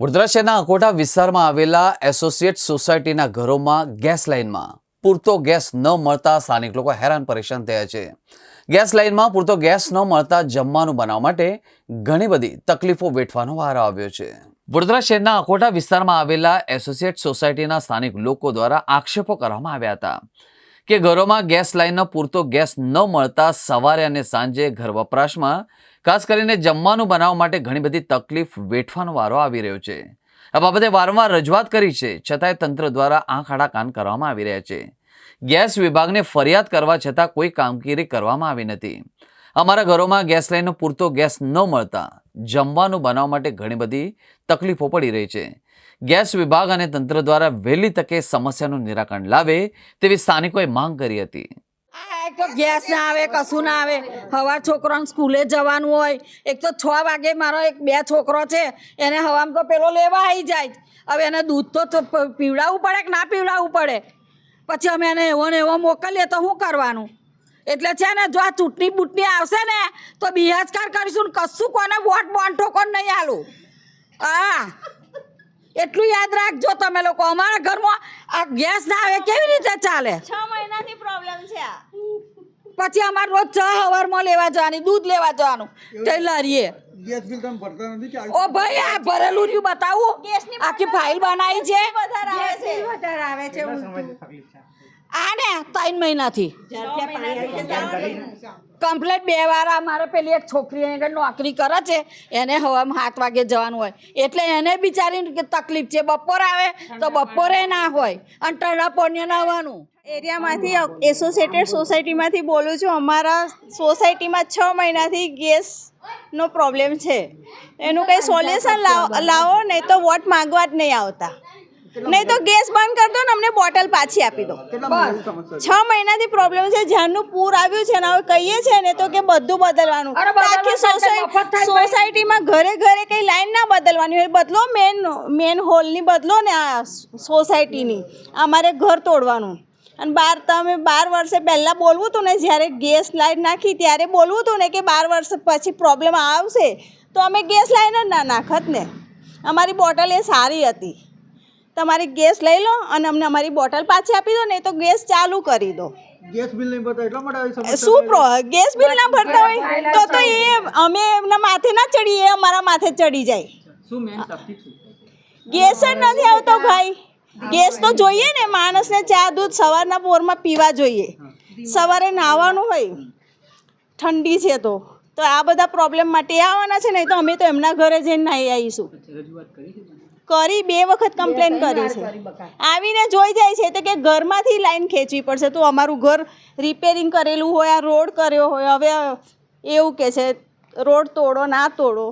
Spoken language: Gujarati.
વડોદરા શહેરના અકોટા વિસ્તારમાં આવેલા એસોસિએટ સોસાયટીના ઘરોમાં ગેસ લાઇનમાં પૂરતો ગેસ ન મળતા સ્થાનિક લોકો હેરાન પરેશાન થયા છે. ગેસ લાઇનમાં પૂરતો ગેસ ન મળતા જમવાનું બનાવવા માટે ઘણી બધી તકલીફો વેઠવાનો વારો આવ્યો છે. વડોદરા શહેરના અકોટા વિસ્તારમાં આવેલા એસોસિએટ સોસાયટીના સ્થાનિક લોકો દ્વારા આક્ષેપો કરવામાં આવ્યા હતા. કે ઘરોમાં ગેસ લાઇનનો પૂરતો ગેસ ન મળતા સવારે અને સાંજે ઘર વપરાશમાં, ખાસ કરીને જમવાનું બનાવવા માટે ઘણી બધી તકલીફ વેઠવાનો વારો આવી રહ્યો છે. આ બાબતે વારંવાર રજૂઆત કરી છે, છતાંય તંત્ર દ્વારા આંખ આડા કાન કરવામાં આવી રહ્યા છે. ગેસ વિભાગને ફરિયાદ કરવા છતાં કોઈ કામગીરી કરવામાં આવી નથી. અમારા ઘરોમાં ગેસ લાઇનનો પૂરતો ગેસ ન મળતા જમવાનું બનાવવા માટે ઘણી બધી તકલીફો પડી રહી છે. ગેસ વિભાગ અને તંત્ર દ્વારા વહેલી તકે સમસ્યાનું નિરાકરણ લાવે તેવી સ્થાનિકોએ માંગ કરી હતી. એક તો ગેસ ના આવે, કશું ના આવે. હવા છોકરાને સ્કૂલે જવાનું હોય. એક તો છ વાગે મારો એક બે છોકરો છે, એને હવામાં તો પેલો લેવા આવી જાય. હવે એને દૂધ તો પીવડાવવું પડે કે ના પીવડાવવું પડે? પછી અમે એને એવો ને એવો મોકલીએ તો શું કરવાનું? એટલે છે ને, જો આ ચૂંટણી બૂટણી આવશે ને, તો બિહાજકાર કરીશું કશું કોને વોટ બોન ઠોકોન નહીં આલું. હા. એટલું યાદ રાખજો તમે લોકો. અમારા ઘરમાં આ ગેસ ના આવે કેવી રીતે ચાલે? છ મહિનાથી પ્રોબ્લેમ છે આ. પછી અમારે રોજ ચા હવારમાં લેવા જવાની દૂધ લેવા જવાનું. ટેલરીએ લારીએ. ગેસ બિલ તમે ભરતા નથી કે ઓ ભાઈ આ ભરેલું રહ્યું બતાવું. આખી ફાઇલ બનાવી છે. વધારે આવે છે? વધારે આવે આ ત્રણ મહિનાથી કમ્પ્લેટ બે વાર અમારે પેલી એક છોકરી આગળ નોકરી કરે છે એને હવામાં સાત વાગે જવાનું હોય. એટલે એને બિચારીને કે તકલીફ છે બપોર આવે તો બપોરે ના હોય અને ટરડા પોણ્ય ના આવવાનું એરિયામાંથી એસોસિએટેડ સોસાયટીમાંથી બોલું છું અમારા સોસાયટીમાં છ મહિનાથી ગેસનો પ્રોબ્લેમ છે. એનું કંઈ સોલ્યુશન લાવો નહીં તો વોટ માંગવા જ નહીં આવતા. નહીં તો ગેસ બંધ કરી દો ને અમને બોટલ પાછી આપી દો. છ? મહિનાથી પ્રોબ્લેમ છે જ્યાંનું પૂર આવ્યું છે ને હવે કહીએ છીએ ને તો કે બધું બદલવાનું. આખી. સોસાયટીમાં ઘરે ઘરે કંઈ લાઈન ના બદલવાની હોય. બદલો મેન મેન હોલની બદલો ને આ સોસાયટીની. અમારે ઘર તોડવાનું. અને બાર તમે બાર વર્ષે પહેલાં બોલવું હતું ને જ્યારે ગેસ લાઇન નાખી ત્યારે બોલવું હતું ને કે બાર વર્ષ પછી પ્રોબ્લેમ આવશે તો અમે ગેસ લાઈન જ ના નાખત ને. અમારી બોટલ એ સારી હતી. તમારી ગેસ લઈ લો અને અમને અમારી બોટલ પાછી આપી દો નહીં તો ગેસ ચાલુ કરી દો. ગેસ બિલ નહીં ભરતા એટલા માટે શું પ્રો ગેસ બિલ ના ભરતા હોય? તો તો એ અમે એમના માથે ના ચડીએ એ અમારા માથે ચડી જાય. શું ગેસ જ નથી આવતો ભાઈ. ગેસ તો જોઈએ ને માણસને ચા દૂધ સવારના પોરમાં પીવા જોઈએ. સવારે નાહવાનું હોય. ઠંડી છે તો. તો આ બધા પ્રોબ્લેમ માટે આવવાના છે નહીં તો અમે તો એમના ઘરે જઈને નાહી આવીશું. કરી બે વખત કમ્પ્લેન કરી છે. આવીને જોઈ જાય છે તો કે ઘરમાંથી લાઈન ખેંચવી પડશે. તો અમારું ઘર રિપેરિંગ કરેલું હોય આ રોડ કર્યો હોય. હવે એવું કે છે રોડ તોડો ના તોડો.